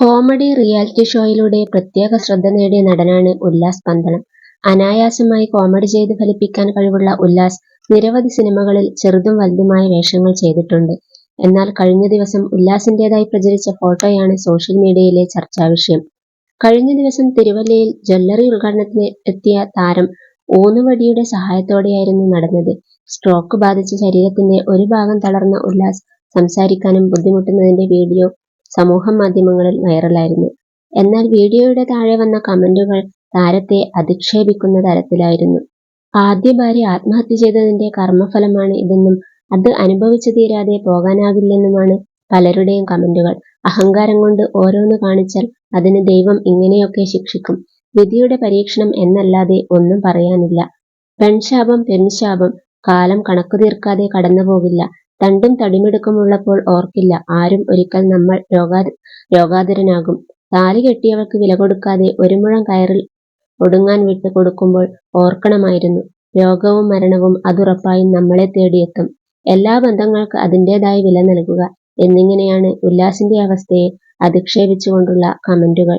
Comedy reality ഷോയിലൂടെ പ്രത്യേക ശ്രദ്ധ നേടിയ നടനാണ് ഉല്ലാസ് പന്തളം. അനായാസമായി കോമഡി ചെയ്ത് ഫലിപ്പിക്കാൻ കഴിവുള്ള ഉല്ലാസ് നിരവധി സിനിമകളിൽ ചെറുതും വലുതുമായ വേഷങ്ങൾ ചെയ്തിട്ടുണ്ട്. എന്നാൽ കഴിഞ്ഞ ദിവസം ഉല്ലാസിന്റെതായി പ്രചരിച്ച ഫോട്ടോയാണ് സോഷ്യൽ മീഡിയയിലെ ചർച്ചാ വിഷയം കഴിഞ്ഞ ദിവസം തിരുവല്ലയിൽ ജ്വല്ലറി ഉദ്ഘാടനത്തിന് എത്തിയ താരം ഊന്നുവടിയുടെ സഹായത്തോടെയായിരുന്നു നടന്നത്. സ്ട്രോക്ക് ബാധിച്ച ശരീരത്തിന്റെ ഒരു ഭാഗം തളർന്ന ഉല്ലാസ് സംസാരിക്കാനും ബുദ്ധിമുട്ടുന്നതിന്റെ വീഡിയോ സമൂഹമാധ്യമങ്ങളിൽ വൈറലായിരുന്നു. എന്നാൽ വീഡിയോയുടെ താഴെ വന്ന കമന്റുകൾ താരത്തെ അധിക്ഷേപിക്കുന്ന തരത്തിലായിരുന്നു. ആദ്യ ഭാര്യ ആത്മഹത്യ ചെയ്തതിന്റെ കർമ്മഫലമാണ് ഇതെന്നും അത് അനുഭവിച്ചു തീരാതെ പോകാനാകില്ലെന്നുമാണ് പലരുടെയും കമന്റുകൾ. അഹങ്കാരം കൊണ്ട് ഓരോന്ന് കാണിച്ചാൽ അതിന് ദൈവം ഇങ്ങനെയൊക്കെ ശിക്ഷിക്കും. വിധിയുടെ പരീക്ഷണം എന്നല്ലാതെ ഒന്നും പറയാനില്ല. പെൺശാപം പെൺശാപം കാലം കണക്കു കണക്കുതീർക്കാതെ കടന്നുപോകില്ല. തണ്ടും തടിമിടുക്കുമുള്ളപ്പോൾ ഓർക്കില്ല ആരും ഒരിക്കൽ നമ്മൾ രോഗാ രോഗാതുരനാകും. താലി കെട്ടിയവൾക്ക് വില കൊടുക്കാതെ ഒരു മുഴം കയറിൽ ഒടുങ്ങാൻ വിട്ട് കൊടുക്കുമ്പോൾ ഓർക്കണമായിരുന്നു രോഗവും മരണവും അതുറപ്പായും നമ്മളെ തേടിയെത്തും. എല്ലാ ബന്ധങ്ങൾക്ക് അതിന്റേതായ വില നൽകുക എന്നിങ്ങനെയാണ് ഉല്ലാസിന്റെ അവസ്ഥയെ അധിക്ഷേപിച്ചുകൊണ്ടുള്ള കമന്റുകൾ.